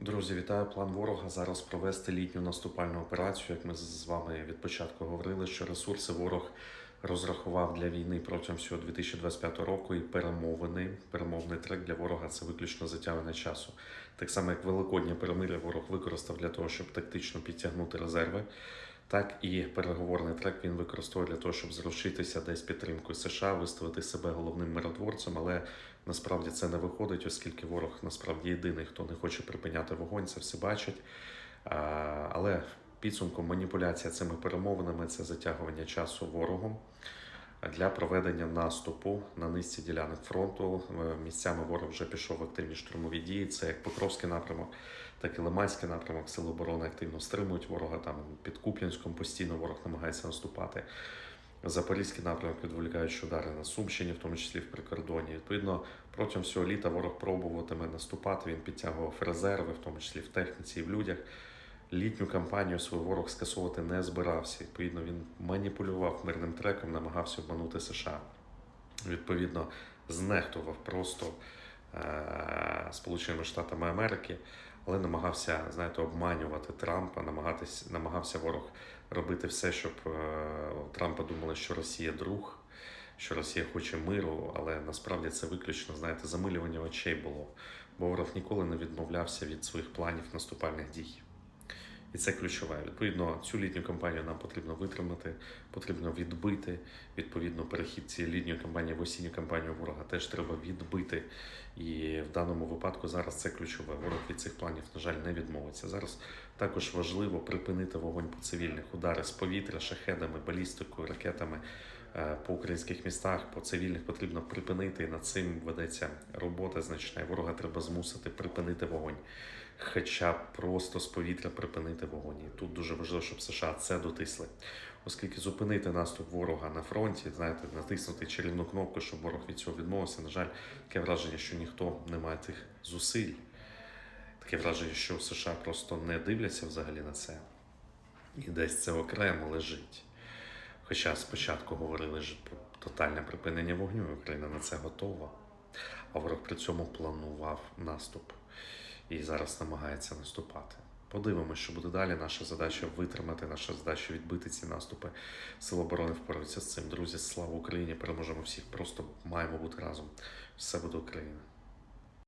Друзі, вітаю. План ворога зараз провести літню наступальну операцію. Як ми з вами від початку говорили, що ресурси ворог розрахував для війни протягом всього 2025 року і перемовини. Перемовний трек для ворога це виключно затягування часу. Так само, як великоднє перемир'я ворог використав для того, щоб тактично підтягнути резерви. Так і переговорний трек він використовує для того, щоб зрушитися десь підтримкою США, виставити себе головним миротворцем, але насправді це не виходить, оскільки ворог насправді єдиний, хто не хоче припиняти вогонь, це все бачать. Але підсумком маніпуляція цими перемовинами це затягування часу ворогом для проведення наступу на низці ділянок фронту. Е, Місцями ворог вже пішов в активні штурмові дії. Це як Покровський напрямок, так і Лиманський напрямок. Сили оборони активно стримують ворога. Там під Куп'янськом постійно ворог намагається наступати. Запорізький напрямок відволікаючи удари на Сумщині, в тому числі в прикордоні. Відповідно, протягом всього літа ворог пробуватиме наступати. Він підтягував резерви, в тому числі в техніці і в людях. Літню кампанію свій ворог скасовувати не збирався. Відповідно, він маніпулював мирним треком, намагався обманути США. Відповідно, знехтував просто е- Сполученими Штатами Америки, але намагався, знаєте, обманювати Трампа, намагатись, намагався ворог робити все, щоб е- Трампа думали, що Росія друг, що Росія хоче миру, але насправді це виключно, знаєте, замилювання очей було. Бо ворог ніколи не відмовлявся від своїх планів наступальних дій. І це ключове. Відповідно, цю літню кампанію нам потрібно витримати, потрібно відбити. Відповідно, перехід цієї літньої кампанії в осінню кампанію ворога теж треба відбити. І в даному випадку зараз це ключове. Ворог від цих планів, на жаль, не відмовиться. Зараз також важливо припинити вогонь по цивільних удари з повітря, шахедами, балістикою, ракетами по українських містах, по цивільних потрібно припинити. І над цим ведеться робота значна. Ворога треба змусити припинити вогонь хоча просто з повітря припинити вогонь. І тут дуже важливо, щоб США це дотисли. Оскільки зупинити наступ ворога на фронті, знаєте, натиснути чарівну кнопку, щоб ворог від цього відмовився. На жаль, таке враження, що ніхто не має тих зусиль. Таке враження, що США просто не дивляться взагалі на це. І десь це окремо лежить. Хоча спочатку говорили ж про тотальне припинення вогню, і Україна на це готова. А ворог при цьому планував наступ і зараз намагається наступати. Подивимося, що буде далі. Наша задача витримати, наша задача відбити ці наступи. Сил оборони впораються з цим. Друзі, слава Україні! Переможемо всіх. Просто маємо бути разом. Все буде Україна.